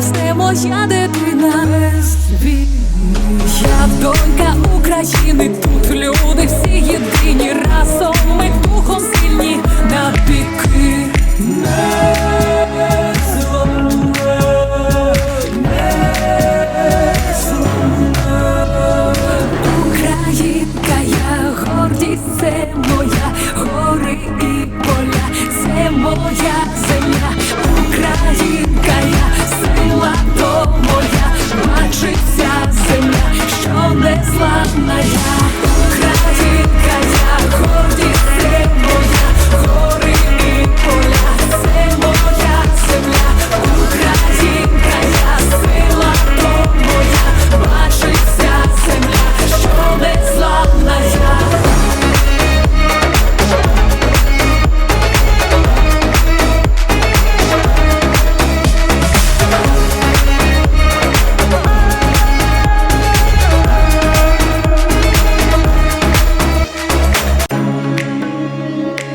росте моя дитина, я донька.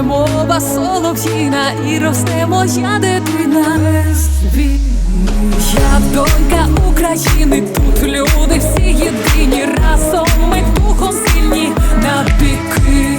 Плине мова солов'їна і росте моя дитина. Я донька України, тут люди всі єдині разом ми духом сильні на піки.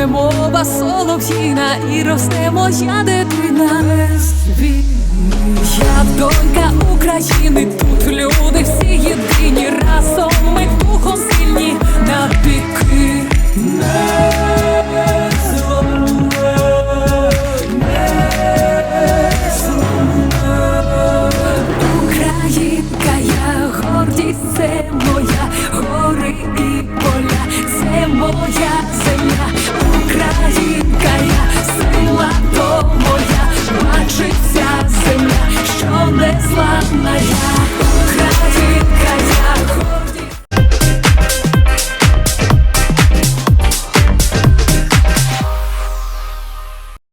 рідна, лине мова солов'їна і росте моя дитина. Я донька України, тут люди всі єдині, разом ми духом сильні навіки. Українка,